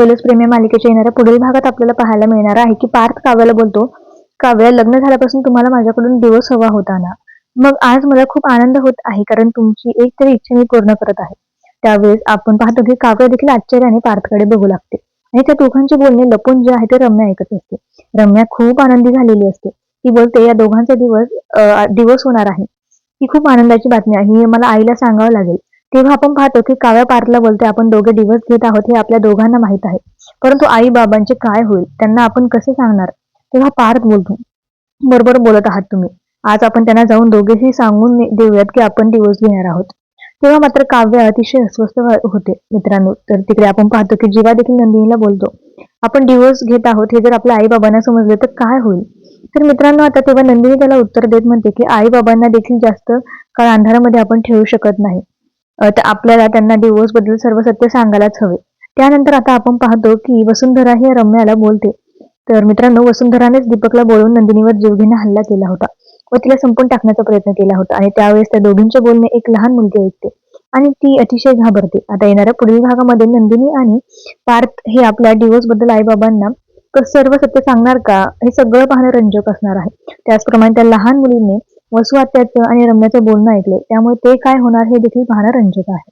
प्रेम प्रेमी मालिकेच्या येणाऱ्या पुढील भागात आपल्याला पाहायला मिळणार आहे की पार्थ काव्याला बोलतो काव्या लग्न झाल्यापासून तुम्हाला माझ्याकडून दिवस हवा होता ना? मग आज मला खूप आनंद होत आहे कारण तुमची एक तरी इच्छा मी पूर्ण करत आहे. त्यावेळेस आपण पाहतो की काव्य देखील आश्चर्याने पार्थकडे बघू लागते आणि त्या दोघांचे बोलणे लपून जे आहे ते रम्या ऐकत असते. रम्या खूप आनंदी झालेली असते. ती बोलते या दोघांचा दिवस अं, दिवस होणार आहे. ही खूप आनंदाची बातमी आहे. हे मला आईला सांगावं लागेल. तेव्हा आपण पाहतो की काव्या पार्थला बोलते आपण दोघे दिवस घेत आहोत हे आपल्या दोघांना माहीत आहे. परंतु आई बाबांचे काय होईल त्यांना आपण कसे सांगणार? तेव्हा पार्थ बोलतो. बरोबर बोलत आहात तुम्ही. आज आपण त्यांना जाऊन दोघेही सांगून देऊयात की आपण दिवस घेणार आहोत. तेव्हा मात्र काव्य अतिशय अस्वस्थ होते मित्रांनो. तर तिकडे आपण पाहतो की जीवा देखील नंदिनीला बोलतो. आपण दिवस घेत आहोत हे जर आपल्या आई बाबांना समजले तर काय होईल? तर मित्रांनो आता तेव्हा नंदिनी त्याला उत्तर देत म्हणते की आई बाबांना देखील जास्त काळ अंधारामध्ये आपण ठेवू शकत नाही. तर आपल्याला त्यांना डिवोर्सबद्दल सर्व सत्य सांगायलाच हवे. त्यानंतर आता आपण पाहतो की वसुंधरा ही रम्याला बोलते. तर मित्रांनो वसुंधरानेच दीपकला बोलवून नंदिनीवर जीवघेणा हल्ला केला होता व तिला संपून टाकण्याचा प्रयत्न केला होता आणि त्यावेळेस त्या दोघींचे बोलणे एक लहान मुलगी ऐकते आणि ती अतिशय घाबरते. आता येणाऱ्या पुढील भागामध्ये नंदिनी आणि पार्थ हे आपल्या डिवोर्सबद्दल आईबाबांना सर्व सत्य सांगणार का हे सगळं पाहणं रंजक असणार आहे. त्याचप्रमाणे त्या लहान मुलीने वसु आणि रम्याचं बोलणं ऐकले त्यामुळे ते काय होणार हे देखील पाहणं रंजक आहे.